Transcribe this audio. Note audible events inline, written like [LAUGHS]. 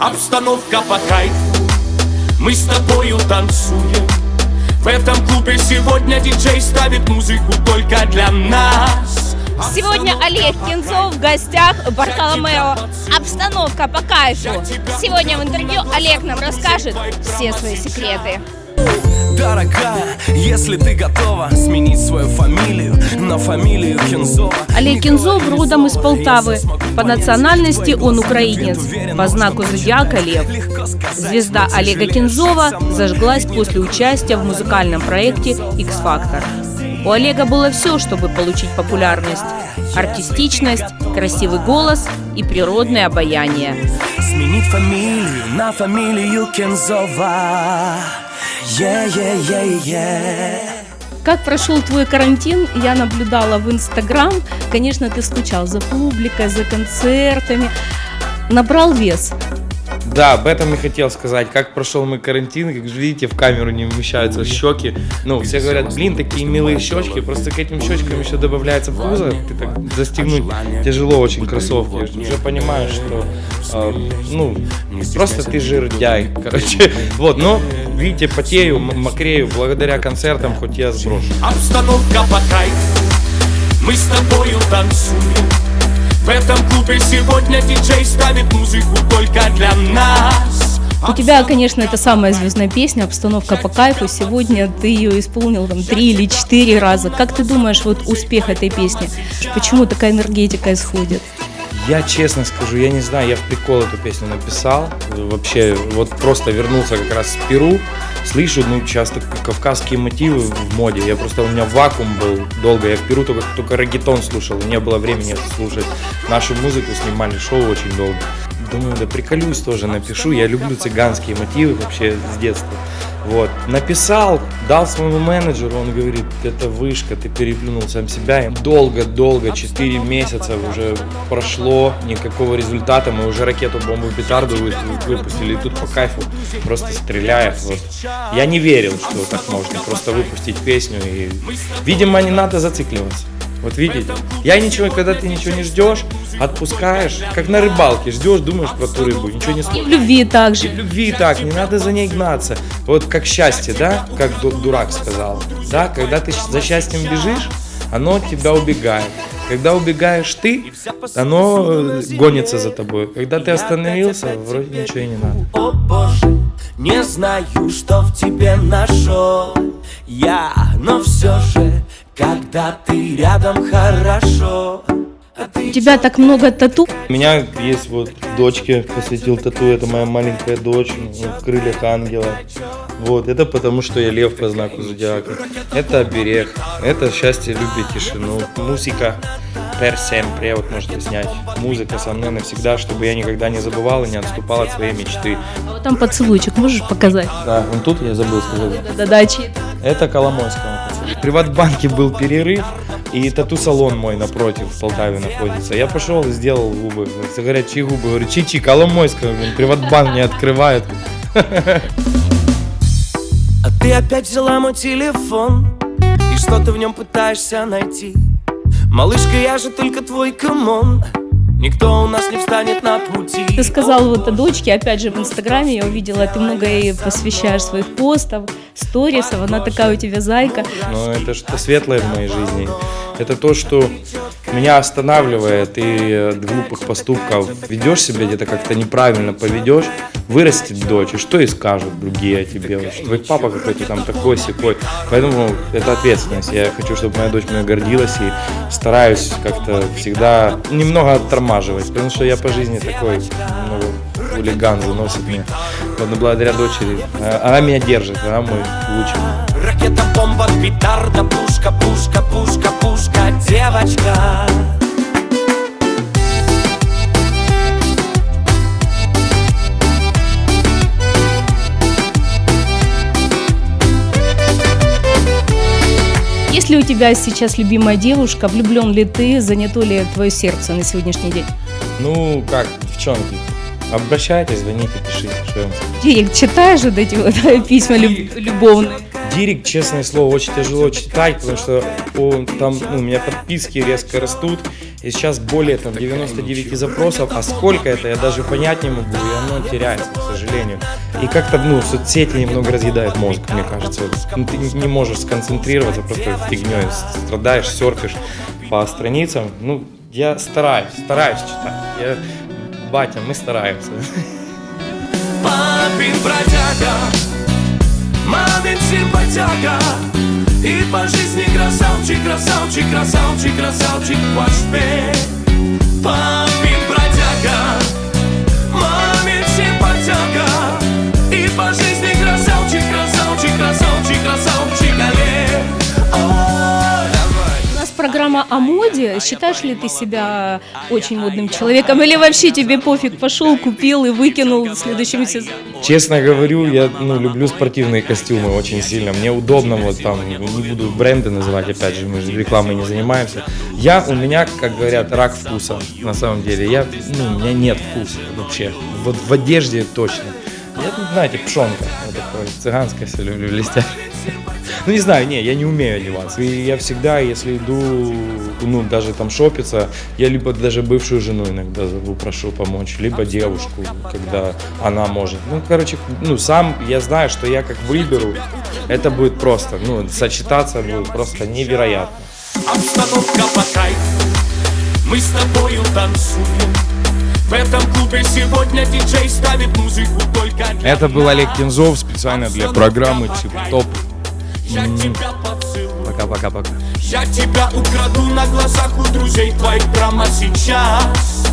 Обстановка по кайфу. Мы с тобою танцуем. В этом клубе сегодня диджей ставит музыку только для нас. Сегодня Олег Кинзов в гостях Бартоломео. Обстановка по кайфу. Сегодня в интервью Олег нам расскажет все свои секреты. Дорогая, если ты готова сменить свою фамилию на фамилию Кензова Олег Кинзов родом из Полтавы. По национальности он украинец. По знаку зодиака лев. Звезда Олега Кинзова зажглась после участия в музыкальном проекте X-Factor. У Олега было все, чтобы получить популярность. Артистичность, красивый голос и природное обаяние. Сменить фамилию на фамилию Кензова Е-е-е-е Как прошел твой карантин, я наблюдала в Инстаграм. Конечно, ты скучал за публикой, за концертами. Набрал вес. Да, об этом и хотел сказать. Как прошел мой карантин, как же видите, в камеру не вмещаются щеки. Ну, все говорят, блин, такие милые щечки. Просто к этим щечкам еще добавляется вкуса. Ты так застегнуть тяжело очень кроссовки. Уже понимаешь, что, э, ну, просто ты жирдяй, короче. Вот, но, видите, потею, мокрею благодаря концертам, хоть я сброшу. Обстановка по кайфу Мы с тобою танцуем В этом клубе сегодня диджей ставит музыку только для нас У тебя, конечно, это самая звездная песня, обстановка по кайфу. Сегодня ты ее исполнил там три или четыре раза. Как ты думаешь, вот успех этой песни? Почему такая энергетика исходит? Я честно скажу, я не знаю, я в прикол эту песню написал. Вообще, вот просто вернулся как раз с Перу. Слышу, ну, часто кавказские мотивы в моде. Я просто, у меня вакуум был долго. Я в Перу только, только регетон слушал. Не было времени слушать. Нашу музыку снимали, шоу очень долго. Думаю, да приколюсь тоже, напишу. Я люблю цыганские мотивы вообще с детства. Вот. Написал, дал своему менеджеру, он говорит, это вышка, ты переплюнул сам себя. И Долго-долго, 4 месяца уже прошло, никакого результата. Мы уже ракету, бомбу, петарду вы- выпустили, и тут по кайфу просто стреляет. Вот. Я не верил, что так можно просто выпустить песню. И, видимо, не надо зацикливаться. Вот видите, я ничего, когда ты ничего не ждешь, отпускаешь, как на рыбалке, ждешь, думаешь про ту рыбу, ничего не В слышишь. любви также. В любви так, не надо за ней гнаться. Вот как счастье, да, как ду- дурак сказал. Да, когда ты за счастьем бежишь, оно от тебя убегает. Когда убегаешь ты, оно э, гонится за тобой. Когда ты остановился, вроде ничего и не надо. О боже, не знаю, что в тебе нашел Я, но все же, когда ты рядом хорошо А У тебя так много тату. У меня есть вот дочке посвятил тату, это моя маленькая дочь ну, в крыльях ангела. Вот, это потому, что я лев по знаку зодиака. Это оберег, это счастье, любви, тишину. Музыка per sempre, вот можете снять. Музыка со мной навсегда, чтобы я никогда не забывал и не отступал от своей мечты. А Вот там поцелуйчик, можешь показать? Да, вон тут я забыл сказать. Да-да, чьи- Это Коломойского. В Приватбанке был перерыв, и тату-салон мой напротив в Полтаве находится. Я пошел и сделал губы. Все говорят, чьи губы? Говорю, чичи, Коломойского. Приватбанк не открывает. [LAUGHS] А ты опять взяла мой телефон И что ты в нем пытаешься найти Малышка, я же только твой камон Никто у нас не встанет на пути Ты сказал вот о дочке, опять же в Инстаграме я увидела, ты много ей посвящаешь своих постов, сторисов, она такая у тебя зайка. Но это что-то светлое в моей жизни. Это то, что меня останавливает и от глупых поступков. Ведешь себя где-то как-то неправильно поведешь, вырастет дочь, и что и скажут другие о тебе. Что твой папа какой-то там такой секой. Поэтому это ответственность. Я хочу, чтобы моя дочь мной гордилась и стараюсь как-то всегда немного оттормаживать, потому что я по жизни такой немного хулиган заносит меня. Вот, но благодаря дочери. э, Она меня держит, она мой лучший Ракета, бомба, петарда, пушка, пушка, пушка, пушка, девочка Есть ли у тебя сейчас любимая девушка, влюблен ли ты, занято ли твое сердце на сегодняшний день? Ну, как, девчонки, обращайтесь, звоните, пишите, что я вам скажу. Директ читаешь вот эти вот письма люб- любовные? Директ, честное слово, очень тяжело читать, потому что он, там ну, у меня подписки резко растут, и сейчас более там 99 запросов, а сколько это я даже понять не могу, и оно теряется, к сожалению. И как-то, ну, соцсети немного разъедают мозг, мне кажется. Ну, ты не можешь сконцентрироваться, просто фигней страдаешь, серфишь по страницам. Ну, я стараюсь, стараюсь читать. Я, батя, мы стараемся. Папин бродяга, мамин симпатяга И по жизни красавчик, красавчик, красавчик, красавчик ваш Папин о моде. Считаешь ли ты себя очень модным человеком? Или вообще тебе пофиг, пошел, купил и выкинул в следующем сезоне? Честно говорю, я ну, люблю спортивные костюмы очень сильно. Мне удобно, вот там, не буду бренды называть, опять же, мы же рекламой не занимаемся. Я, у меня, как говорят, рак вкуса, на самом деле. Я, ну, у меня нет вкуса вообще. Вот в одежде точно. Я, ну, знаете, пшонка. Вот такое цыганское все люблю блестящее. Ну, не знаю, не, я не умею одеваться. И я всегда, если иду, ну, даже там шопиться, я либо даже бывшую жену иногда зову, прошу помочь, либо девушку, когда она может. Ну, короче, ну, сам я знаю, что я как выберу, это будет просто, ну, сочетаться будет просто невероятно. Обстановка по кайфу Мы с тобою танцуем В этом клубе сегодня диджей ставит музыку только для Это был Олег Кензов специально для программы Тип Топ. Я тебя поцелую Пока-пока-пока. Я тебя украду на глазах у друзей твоих прямо сейчас.